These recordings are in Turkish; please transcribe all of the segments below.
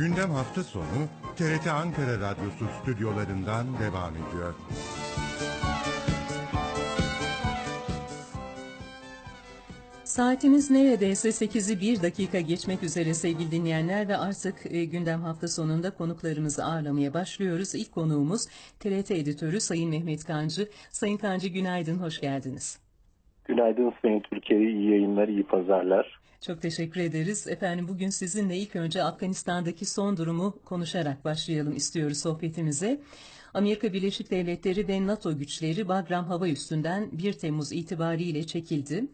Gündem hafta sonu TRT Ankara Radyosu stüdyolarından devam ediyor. Saatimiz neredeyse 8'i 1 dakika geçmek üzere sevgili dinleyenler ve artık e, gündem hafta sonunda konuklarımızı ağırlamaya başlıyoruz. İlk konuğumuz TRT editörü Sayın Mehmet Kancı. Sayın Kancı günaydın, hoş geldiniz. Günaydın Sayın Türkiye, iyi yayınlar, iyi pazarlar. Çok teşekkür ederiz. Efendim bugün sizinle ilk önce Afganistan'daki son durumu konuşarak başlayalım istiyoruz sohbetimize. Amerika Birleşik Devletleri ve NATO güçleri Bagram hava üstünden 1 Temmuz itibariyle çekildi.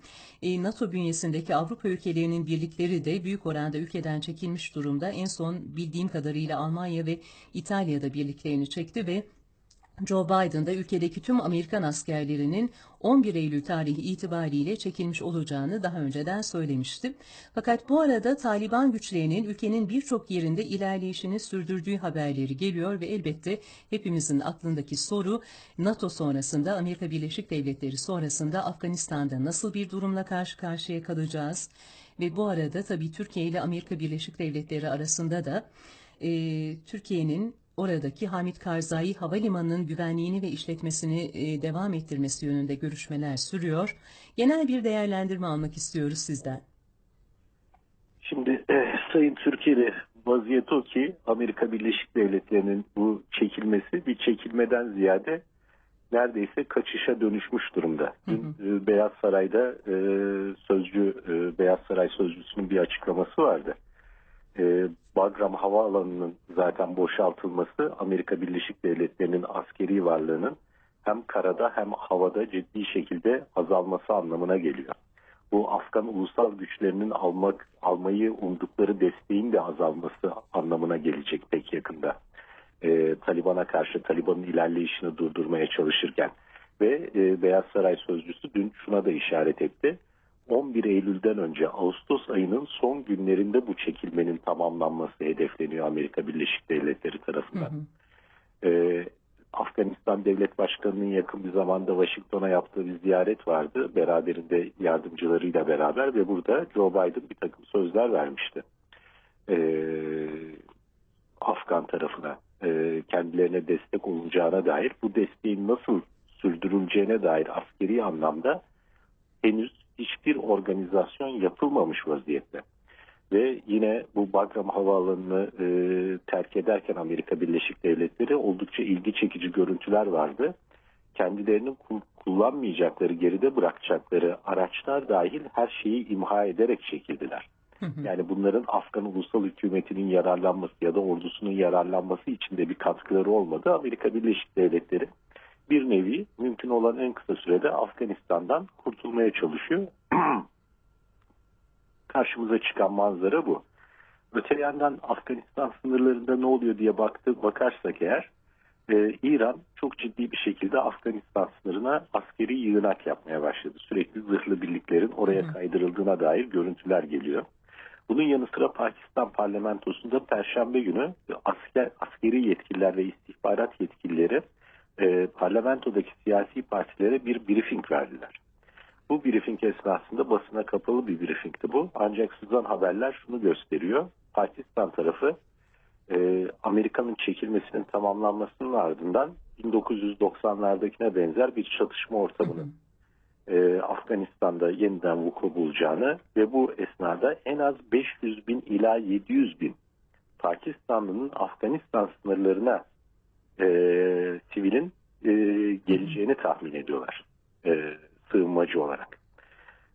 E, NATO bünyesindeki Avrupa ülkelerinin birlikleri de büyük oranda ülkeden çekilmiş durumda. En son bildiğim kadarıyla Almanya ve İtalya'da birliklerini çekti ve Joe Biden da ülkedeki tüm Amerikan askerlerinin 11 Eylül tarihi itibariyle çekilmiş olacağını daha önceden söylemişti. Fakat bu arada Taliban güçlerinin ülkenin birçok yerinde ilerleyişini sürdürdüğü haberleri geliyor ve elbette hepimizin aklındaki soru NATO sonrasında Amerika Birleşik Devletleri sonrasında Afganistan'da nasıl bir durumla karşı karşıya kalacağız? Ve bu arada tabii Türkiye ile Amerika Birleşik Devletleri arasında da e, Türkiye'nin oradaki Hamit Karzai Havalimanı'nın güvenliğini ve işletmesini e, devam ettirmesi yönünde görüşmeler sürüyor. Genel bir değerlendirme almak istiyoruz sizden. Şimdi e, Sayın Türkiye'de vaziyet o ki Amerika Birleşik Devletleri'nin bu çekilmesi bir çekilmeden ziyade neredeyse kaçışa dönüşmüş durumda. Dün e, Beyaz Saray'da e, sözcü e, Beyaz Saray sözcüsünün bir açıklaması vardı. E, Bagram Havaalanı'nın zaten boşaltılması Amerika Birleşik Devletleri'nin askeri varlığının hem karada hem havada ciddi şekilde azalması anlamına geliyor. Bu Afgan ulusal güçlerinin almak almayı umdukları desteğin de azalması anlamına gelecek pek yakında. E, Taliban'a karşı Taliban'ın ilerleyişini durdurmaya çalışırken ve e, Beyaz Saray sözcüsü dün şuna da işaret etti. 11 Eylül'den önce Ağustos ayının son günlerinde bu çekilmenin tamamlanması hedefleniyor Amerika Birleşik Devletleri tarafından. Hı hı. Ee, Afganistan Devlet Başkanı'nın yakın bir zamanda Washington'a yaptığı bir ziyaret vardı. Beraberinde yardımcılarıyla beraber ve burada Joe Biden bir takım sözler vermişti. Ee, Afgan tarafına e, kendilerine destek olunacağına dair bu desteğin nasıl sürdürüleceğine dair askeri anlamda henüz hiçbir organizasyon yapılmamış vaziyette. Ve yine bu Bagram Havaalanı'nı e, terk ederken Amerika Birleşik Devletleri oldukça ilgi çekici görüntüler vardı. Kendilerinin kullanmayacakları, geride bırakacakları araçlar dahil her şeyi imha ederek çekildiler. Yani bunların Afgan ulusal hükümetinin yararlanması ya da ordusunun yararlanması için de bir katkıları olmadı. Amerika Birleşik Devletleri bir nevi mümkün olan en kısa sürede Afganistan'dan kurtulmaya çalışıyor. Karşımıza çıkan manzara bu. Öte yandan Afganistan sınırlarında ne oluyor diye baktı, bakarsak eğer e, İran çok ciddi bir şekilde Afganistan sınırına askeri yığınak yapmaya başladı. Sürekli zırhlı birliklerin oraya kaydırıldığına dair görüntüler geliyor. Bunun yanı sıra Pakistan parlamentosunda Perşembe günü asker, askeri yetkililer ve istihbarat yetkilileri e, parlamentodaki siyasi partilere bir briefing verdiler. Bu briefing esnasında basına kapalı bir briefingti bu. Ancak sızan haberler şunu gösteriyor. Pakistan tarafı e, Amerika'nın çekilmesinin tamamlanmasının ardından 1990'lardakine benzer bir çatışma ortamının e, Afganistan'da yeniden vuku bulacağını ve bu esnada en az 500 bin ila 700 bin Pakistanlı'nın Afganistan sınırlarına e, sivilin e, geleceğini tahmin ediyorlar e, sığınmacı olarak.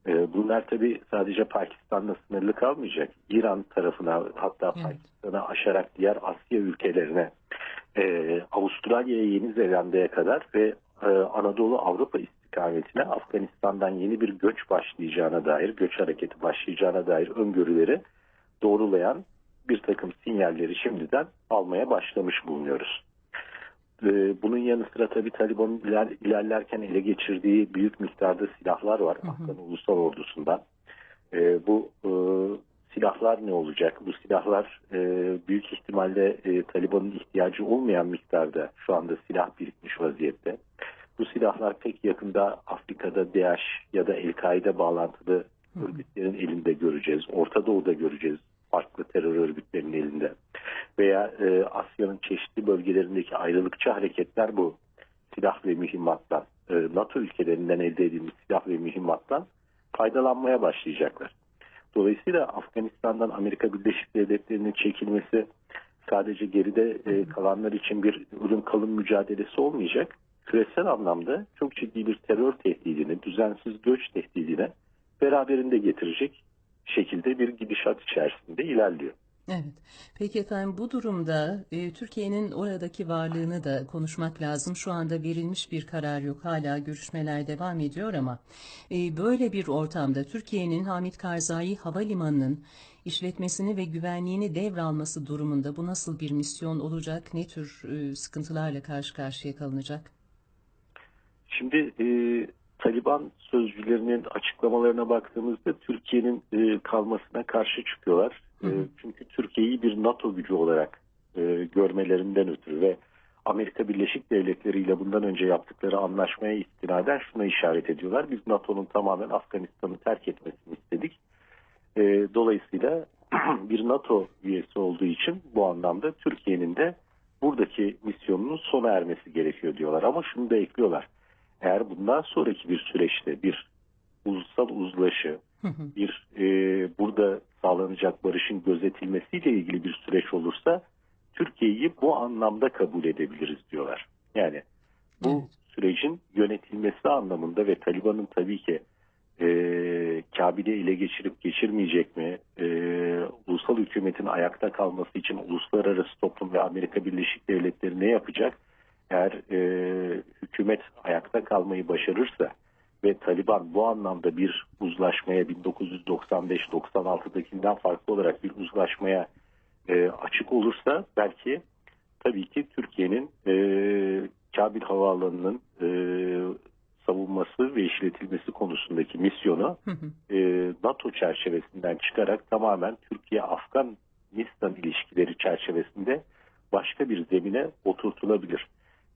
E, bunlar tabi sadece Pakistan'la sınırlı kalmayacak. İran tarafına hatta evet. Pakistan'a aşarak diğer Asya ülkelerine e, Avustralya'ya Yeni Zelanda'ya kadar ve e, Anadolu Avrupa istikametine Afganistan'dan yeni bir göç başlayacağına dair, göç hareketi başlayacağına dair öngörüleri doğrulayan bir takım sinyalleri şimdiden almaya başlamış bulunuyoruz. Ee, bunun yanı sıra tabii Taliban'ın iler, ilerlerken ele geçirdiği büyük miktarda silahlar var hı hı. Afgan Ulusal Ordusu'ndan. E, bu e, silahlar ne olacak? Bu silahlar e, büyük ihtimalle e, Taliban'ın ihtiyacı olmayan miktarda şu anda silah birikmiş vaziyette. Bu silahlar pek yakında Afrika'da DAEŞ ya da El-Kaide bağlantılı örgütlerin elinde göreceğiz. Orta Doğu'da göreceğiz farklı terör örgütlerinin elinde. Çeşitli bölgelerindeki ayrılıkçı hareketler bu silah ve mühimmattan, e, NATO ülkelerinden elde edilmiş silah ve mühimmattan faydalanmaya başlayacaklar. Dolayısıyla Afganistan'dan Amerika Birleşik Devletleri'nin çekilmesi sadece geride e, kalanlar için bir ölüm kalım mücadelesi olmayacak. Küresel anlamda çok ciddi bir terör tehdidini, düzensiz göç tehdidine beraberinde getirecek şekilde bir gidişat içerisinde ilerliyor. Evet. Peki efendim bu durumda e, Türkiye'nin oradaki varlığını da konuşmak lazım. Şu anda verilmiş bir karar yok. Hala görüşmeler devam ediyor ama e, böyle bir ortamda Türkiye'nin Hamit Karzai Havalimanı'nın işletmesini ve güvenliğini devralması durumunda bu nasıl bir misyon olacak? Ne tür e, sıkıntılarla karşı karşıya kalınacak? Şimdi e, Taliban sözcülerinin açıklamalarına baktığımızda Türkiye'nin e, kalmasına karşı çıkıyorlar. E, çünkü Türkiye'yi bir NATO gücü olarak e, görmelerinden ötürü ve Amerika Birleşik Devletleri ile bundan önce yaptıkları anlaşmaya istinaden şuna işaret ediyorlar. Biz NATO'nun tamamen Afganistan'ı terk etmesini istedik. E, dolayısıyla bir NATO üyesi olduğu için bu anlamda Türkiye'nin de buradaki misyonunun sona ermesi gerekiyor diyorlar. Ama şunu da ekliyorlar. Eğer bundan sonraki bir süreçte bir ulusal uzlaşı, bir e, burada sağlanacak barışın gözetilmesiyle ilgili bir süreç olursa Türkiye'yi bu anlamda kabul edebiliriz diyorlar. Yani bu Evet. sürecin yönetilmesi anlamında ve Taliban'ın tabii ki e, Kabil'i ele geçirip geçirmeyecek mi? E, ulusal hükümetin ayakta kalması için uluslararası toplum ve Amerika Birleşik Devletleri ne yapacak? Eğer e, hükümet ayakta kalmayı başarırsa ve Taliban bu anlamda bir uzlaşmaya 1995-96'dakinden farklı olarak bir uzlaşmaya e, açık olursa belki tabii ki Türkiye'nin e, Kabil Havaalanı'nın e, savunması ve işletilmesi konusundaki misyonu e, NATO çerçevesinden çıkarak tamamen Türkiye-Afganistan ilişkileri çerçevesinde başka bir zemine oturtulabilir.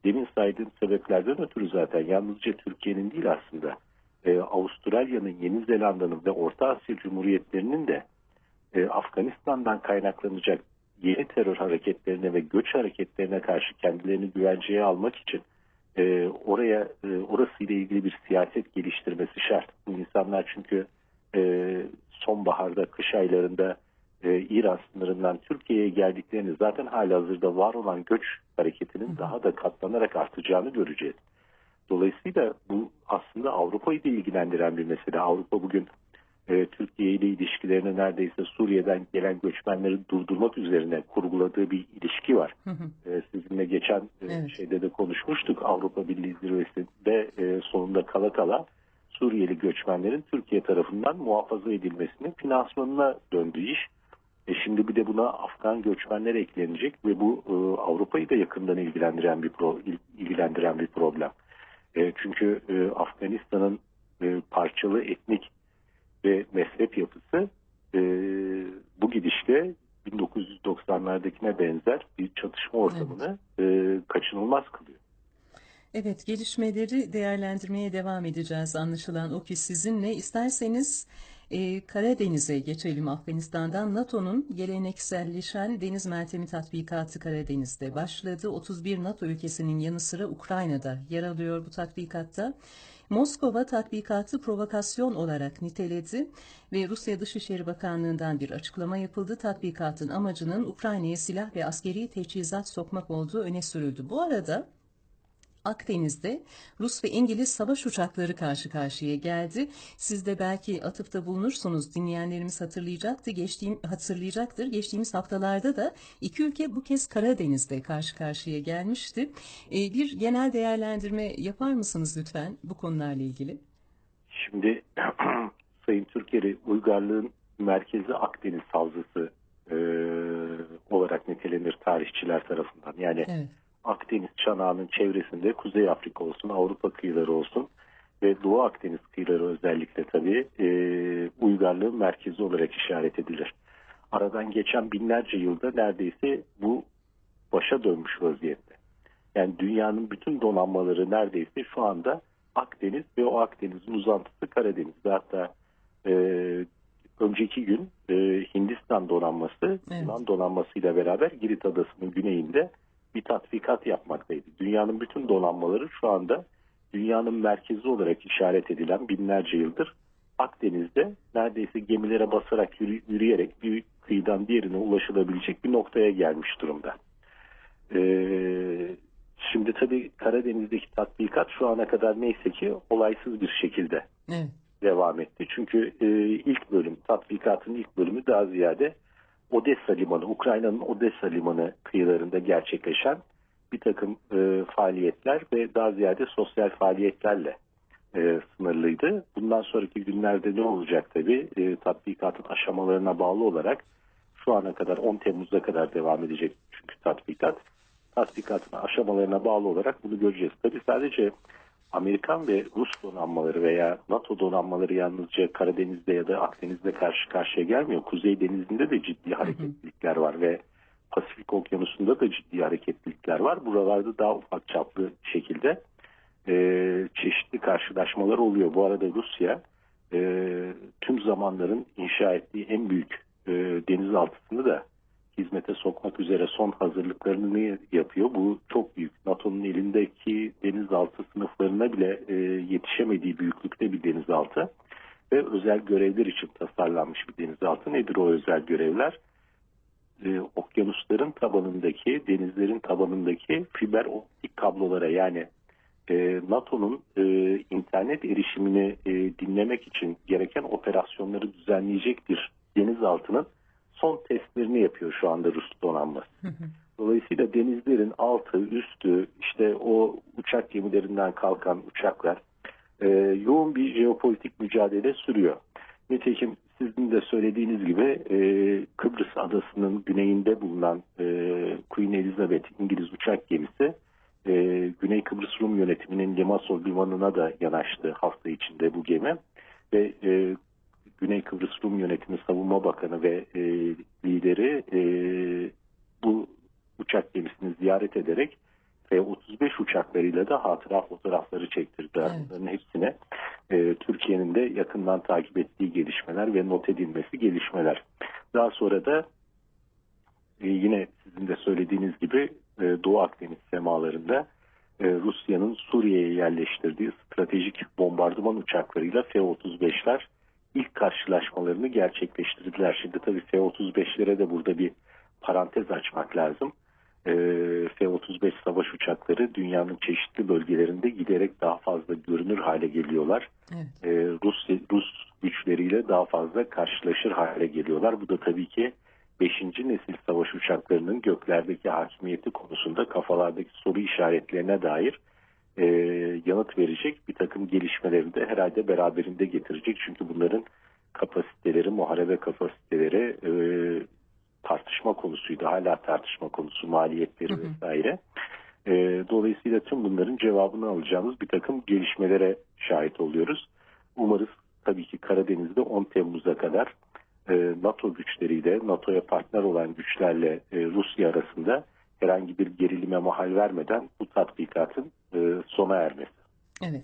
Demin saydığım sebeplerden ötürü zaten yalnızca Türkiye'nin değil aslında e, Avustralya'nın, Yeni Zelanda'nın ve Orta Asya Cumhuriyetlerinin de e, Afganistan'dan kaynaklanacak yeni terör hareketlerine ve göç hareketlerine karşı kendilerini güvenceye almak için e, oraya e, orasıyla ilgili bir siyaset geliştirmesi şart. Bu insanlar çünkü e, sonbaharda, kış aylarında e, İran sınırından Türkiye'ye geldiklerini zaten halihazırda var olan göç hareketinin daha da katlanarak artacağını göreceğiz. Dolayısıyla bu aslında Avrupa'yı da ilgilendiren bir mesele. Avrupa bugün e, Türkiye ile ilişkilerini neredeyse Suriye'den gelen göçmenleri durdurmak üzerine kurguladığı bir ilişki var. E, sizinle geçen e, Evet. şeyde de konuşmuştuk. Avrupa Birliği zirvesinde e, sonunda kala kala Suriyeli göçmenlerin Türkiye tarafından muhafaza edilmesinin finansmanına döndü iş. E şimdi bir de buna Afgan göçmenler eklenecek ve bu e, Avrupa'yı da yakından ilgilendiren bir pro, il- ilgilendiren bir problem. E, çünkü e, Afganistan'ın e, parçalı etnik ve mezhep yapısı e, bu gidişle 1990'lardakine benzer bir çatışma ortamını e, kaçınılmaz kılıyor. Evet, gelişmeleri değerlendirmeye devam edeceğiz anlaşılan o ki sizinle. İsterseniz e, Karadeniz'e geçelim Afganistan'dan. NATO'nun gelenekselleşen deniz mertemi tatbikatı Karadeniz'de başladı. 31 NATO ülkesinin yanı sıra Ukrayna'da yer alıyor bu tatbikatta. Moskova tatbikatı provokasyon olarak niteledi ve Rusya Dışişleri Bakanlığı'ndan bir açıklama yapıldı. Tatbikatın amacının Ukrayna'ya silah ve askeri teçhizat sokmak olduğu öne sürüldü. Bu arada Akdeniz'de Rus ve İngiliz savaş uçakları karşı karşıya geldi. Siz de belki atıfta bulunursunuz. Dinleyenlerimiz hatırlayacaktı. Geçtiğim hatırlayacaktır. Geçtiğimiz haftalarda da iki ülke bu kez Karadeniz'de karşı karşıya gelmişti. Ee, bir genel değerlendirme yapar mısınız lütfen bu konularla ilgili? Şimdi Sayın Türker'i uygarlığın merkezi Akdeniz Havzası e, olarak nitelenir tarihçiler tarafından. Yani Evet. Akdeniz çanağının çevresinde Kuzey Afrika olsun, Avrupa kıyıları olsun ve Doğu Akdeniz kıyıları özellikle tabii e, uygarlığın merkezi olarak işaret edilir. Aradan geçen binlerce yılda neredeyse bu başa dönmüş vaziyette. Yani dünyanın bütün donanmaları neredeyse şu anda Akdeniz ve o Akdeniz'in uzantısı Karadeniz'de. Hatta e, önceki gün e, Hindistan donanması Evet. Yunan donanmasıyla beraber Girit Adası'nın güneyinde bir tatbikat yapmaktaydı. Dünyanın bütün donanmaları şu anda dünyanın merkezi olarak işaret edilen binlerce yıldır Akdeniz'de neredeyse gemilere basarak yürü- yürüyerek bir kıyıdan diğerine ulaşılabilecek bir noktaya gelmiş durumda. Ee, şimdi tabii Karadeniz'deki tatbikat şu ana kadar neyse ki olaysız bir şekilde Evet. devam etti. Çünkü e, ilk bölüm, tatbikatın ilk bölümü daha ziyade Odessa Limanı, Ukrayna'nın Odessa Limanı kıyılarında gerçekleşen bir takım e, faaliyetler ve daha ziyade sosyal faaliyetlerle e, sınırlıydı. Bundan sonraki günlerde ne olacak tabii? E, tatbikatın aşamalarına bağlı olarak şu ana kadar 10 Temmuz'a kadar devam edecek çünkü tatbikat. Tatbikatın aşamalarına bağlı olarak bunu göreceğiz. Tabii sadece Amerikan ve Rus donanmaları veya NATO donanmaları yalnızca Karadeniz'de ya da Akdeniz'de karşı karşıya gelmiyor. Kuzey Denizi'nde de ciddi hareketlilikler var ve Pasifik Okyanusu'nda da ciddi hareketlilikler var. Buralarda daha ufak çaplı şekilde e, çeşitli karşılaşmalar oluyor. Bu arada Rusya e, tüm zamanların inşa ettiği en büyük e, denizaltısını da hizmete sokmak üzere son hazırlıklarını yapıyor? Bu çok büyük. NATO'nun elindeki denizaltı sınıflarına bile e, yetişemediği büyüklükte bir denizaltı ve özel görevler için tasarlanmış bir denizaltı. Nedir o özel görevler? E, okyanusların tabanındaki, denizlerin tabanındaki fiber optik kablolara yani e, NATO'nun e, internet erişimini e, dinlemek için gereken operasyonları düzenleyecek bir denizaltının son testlerini yapıyor şu anda Rus donanması. Dolayısıyla denizlerin altı, üstü, işte o uçak gemilerinden kalkan uçaklar e, yoğun bir jeopolitik mücadele sürüyor. Nitekim sizin de söylediğiniz gibi e, Kıbrıs adasının güneyinde bulunan e, Queen Elizabeth İngiliz uçak gemisi e, Güney Kıbrıs Rum yönetiminin Limassol limanına da yanaştı hafta içinde bu gemi ve e, Güney Kıbrıs Rum Yönetimi Savunma Bakanı ve e, lideri e, bu uçak gemisini ziyaret ederek F-35 uçaklarıyla da hatıra fotoğrafları çektirdiler. Evet. Bunların hepsine e, Türkiye'nin de yakından takip ettiği gelişmeler ve not edilmesi gelişmeler. Daha sonra da e, yine sizin de söylediğiniz gibi e, Doğu Akdeniz semalarında e, Rusya'nın Suriye'ye yerleştirdiği stratejik bombardıman uçaklarıyla F-35'ler ilk karşılaşmalarını gerçekleştirdiler. Şimdi tabii F-35'lere de burada bir parantez açmak lazım. Ee, F-35 savaş uçakları dünyanın çeşitli bölgelerinde giderek daha fazla görünür hale geliyorlar. Evet. Ee, Rus, Rus güçleriyle daha fazla karşılaşır hale geliyorlar. Bu da tabii ki 5. nesil savaş uçaklarının göklerdeki hakimiyeti konusunda kafalardaki soru işaretlerine dair e, yanıt verecek bir takım gelişmeleri de herhalde beraberinde getirecek. Çünkü bunların kapasiteleri, muharebe kapasiteleri e, tartışma konusuydu. Hala tartışma konusu, maliyetleri Hı hı. vesaire. E, dolayısıyla tüm bunların cevabını alacağımız bir takım gelişmelere şahit oluyoruz. Umarız tabii ki Karadeniz'de 10 Temmuz'a kadar e, NATO güçleriyle, NATO'ya partner olan güçlerle e, Rusya arasında herhangi bir gerilime mahal vermeden bu tatbikatın e, sona ermesi. Evet.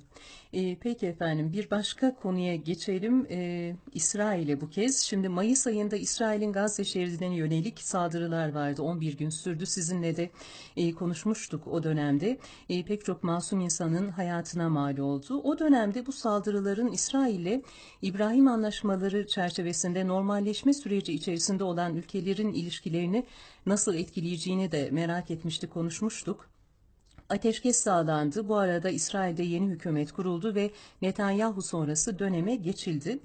Ee, peki efendim bir başka konuya geçelim. Ee, İsrail'e bu kez. Şimdi Mayıs ayında İsrail'in Gazze şeridine yönelik saldırılar vardı. 11 gün sürdü. Sizinle de e, konuşmuştuk o dönemde. E, pek çok masum insanın hayatına mal oldu. O dönemde bu saldırıların İsrail'le İbrahim anlaşmaları çerçevesinde normalleşme süreci içerisinde olan ülkelerin ilişkilerini nasıl etkileyeceğini de merak etmiştik, konuşmuştuk. Ateşkes sağlandı. Bu arada İsrail'de yeni hükümet kuruldu ve Netanyahu sonrası döneme geçildi.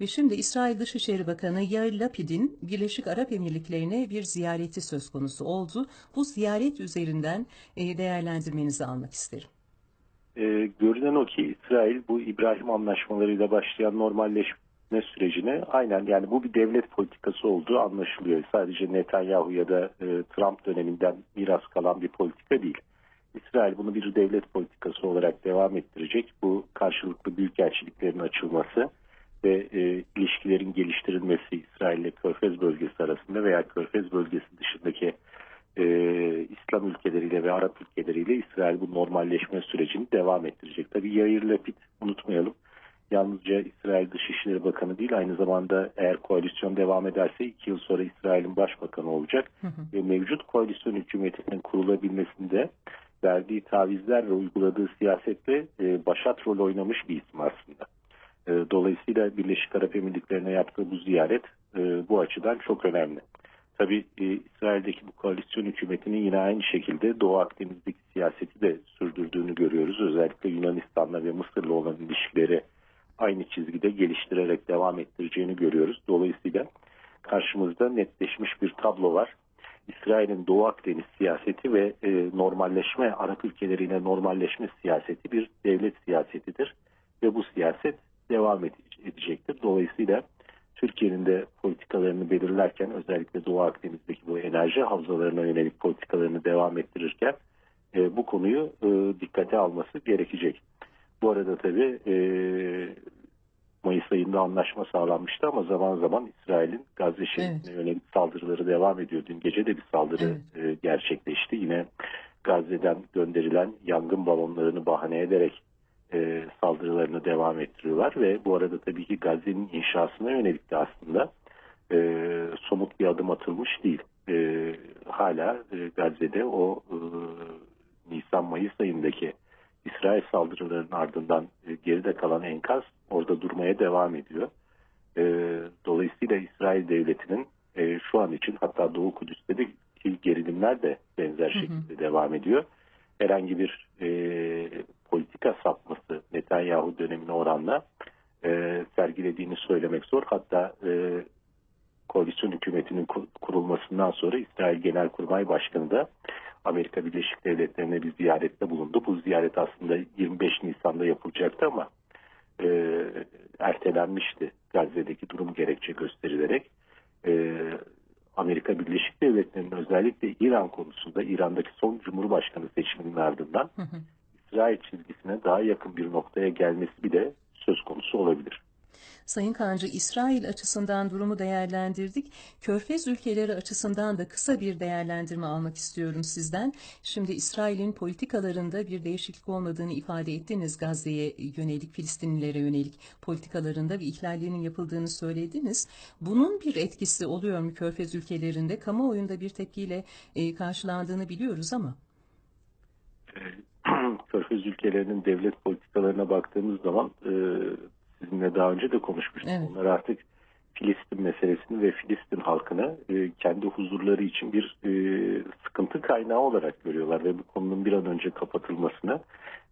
Ve şimdi İsrail Dışişleri Bakanı Yair Lapid'in Birleşik Arap Emirlikleri'ne bir ziyareti söz konusu oldu. Bu ziyaret üzerinden e, değerlendirmenizi almak isterim. E, görünen o ki İsrail bu İbrahim anlaşmalarıyla başlayan normalleşme sürecine aynen yani bu bir devlet politikası olduğu anlaşılıyor. Sadece Netanyahu ya da e, Trump döneminden miras kalan bir politika değil. İsrail bunu bir devlet politikası olarak devam ettirecek. Bu karşılıklı büyükelçiliklerin açılması ve e, ilişkilerin geliştirilmesi İsrail ile Körfez bölgesi arasında veya Körfez bölgesi dışındaki e, İslam ülkeleriyle ve Arap ülkeleriyle İsrail bu normalleşme sürecini devam ettirecek. Tabii Yair Lapid unutmayalım yalnızca İsrail Dışişleri Bakanı değil aynı zamanda eğer koalisyon devam ederse iki yıl sonra İsrail'in başbakanı olacak. Ve mevcut koalisyon hükümetinin kurulabilmesinde verdiği tavizler ve uyguladığı siyasetle e, başat rol oynamış bir isim aslında. E, dolayısıyla Birleşik Arap Emirlikleri'ne yaptığı bu ziyaret e, bu açıdan çok önemli. Tabii e, İsrail'deki bu koalisyon hükümetinin yine aynı şekilde Doğu Akdeniz'deki siyaseti de sürdürdüğünü görüyoruz. Özellikle Yunanistan'la ve Mısır'la olan ilişkileri aynı çizgide geliştirerek devam ettireceğini görüyoruz. Dolayısıyla karşımızda netleşmiş bir tablo var. İsrail'in Doğu Akdeniz siyaseti ve e, normalleşme, Arap ülkeleriyle normalleşme siyaseti bir devlet siyasetidir. Ve bu siyaset devam ede- edecektir. Dolayısıyla Türkiye'nin de politikalarını belirlerken özellikle Doğu Akdeniz'deki bu enerji havzalarına yönelik politikalarını devam ettirirken e, bu konuyu e, dikkate alması gerekecek. Bu arada tabii e, Mayıs ayında anlaşma sağlanmıştı ama zaman zaman İsrail'in Gazze şeridine yönelik saldırıları devam ediyor. Dün gece de bir saldırı e, gerçekleşti. Yine Gazze'den gönderilen yangın balonlarını bahane ederek e, saldırılarını devam ettiriyorlar ve bu arada tabii ki Gazze'nin inşasına yönelik de aslında e, somut bir adım atılmış değil. E, hala e, Gazze'de o e, Nisan-Mayıs ayındaki İsrail saldırılarının ardından e, geride kalan enkaz orada durmaya devam ediyor. E, dolayısıyla İsrail devletinin e, şu an için hatta Doğu Kudüs'te de gerilimler de benzer şekilde devam ediyor. Herhangi bir e, politika sapması Netanyahu dönemine oranla e, sergilediğini söylemek zor. Hatta e, koalisyon hükümetinin kur- kurulmasından sonra İsrail Genelkurmay Başkanı da Amerika Birleşik Devletleri'ne bir ziyarette bulundu. Bu ziyaret aslında 25 Nisan'da yapılacaktı ama e, ertelenmişti Gazze'deki durum gerekçe gösterilerek. E, Amerika Birleşik Devletleri'nin özellikle İran konusunda İran'daki son Cumhurbaşkanı seçiminin ardından İsrail çizgisine daha yakın bir noktaya gelmesi bile söz konusu olabilir. Sayın Kancı, İsrail açısından durumu değerlendirdik. Körfez ülkeleri açısından da kısa bir değerlendirme almak istiyorum sizden. Şimdi İsrail'in politikalarında bir değişiklik olmadığını ifade ettiniz. Gazze'ye yönelik, Filistinlilere yönelik politikalarında ve ihlallerinin yapıldığını söylediniz. Bunun bir etkisi oluyor mu Körfez ülkelerinde? Kamuoyunda bir tepkiyle e, karşılandığını biliyoruz ama. Körfez ülkelerinin devlet politikalarına baktığımız zaman e, sizinle daha önce de konuşmuştuk. Evet. Onlar artık Filistin meselesini ve Filistin halkını e, kendi huzurları için bir e, sıkıntı kaynağı olarak görüyorlar ve bu konunun bir an önce kapatılmasını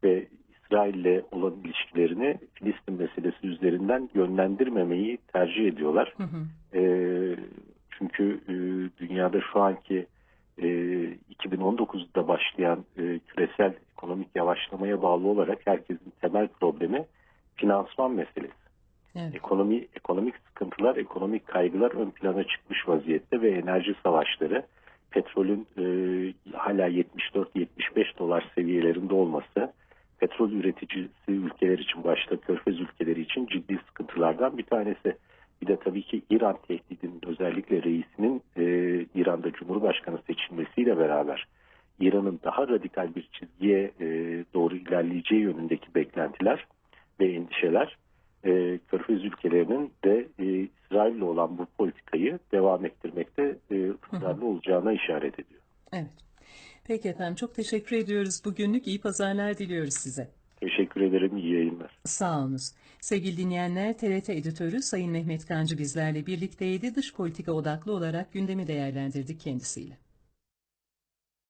ve İsrail'le olan ilişkilerini Filistin meselesi üzerinden yönlendirmemeyi tercih ediyorlar. Hı hı. E, çünkü e, dünyada şu anki e, 2019'da başlayan e, küresel ekonomik yavaşlamaya bağlı olarak herkesin temel problemi finansman meselesi. Evet. Ekonomi, ekonomik sıkıntılar, ekonomik kaygılar ön plana çıkmış vaziyette ve enerji savaşları, petrolün e, hala 74-75 dolar seviyelerinde olması, petrol üreticisi ülkeler için başta Körfez ülkeleri için ciddi sıkıntılardan bir tanesi. Bir de tabii ki İran tehdidinin özellikle reisinin e, İran'da Cumhurbaşkanı seçilmesiyle beraber İran'ın daha radikal bir çizgiye e, doğru ilerleyeceği yönündeki beklentiler ve endişeler e, Körfez ülkelerinin de e, İsrail'le olan bu politikayı devam ettirmekte e, ısrarlı olacağına işaret ediyor. Evet. Peki efendim çok teşekkür ediyoruz. Bugünlük iyi pazarlar diliyoruz size. Teşekkür ederim. İyi yayınlar. Sağ olunuz. Sevgili dinleyenler, TRT editörü Sayın Mehmet Kancı bizlerle birlikteydi. Dış politika odaklı olarak gündemi değerlendirdik kendisiyle.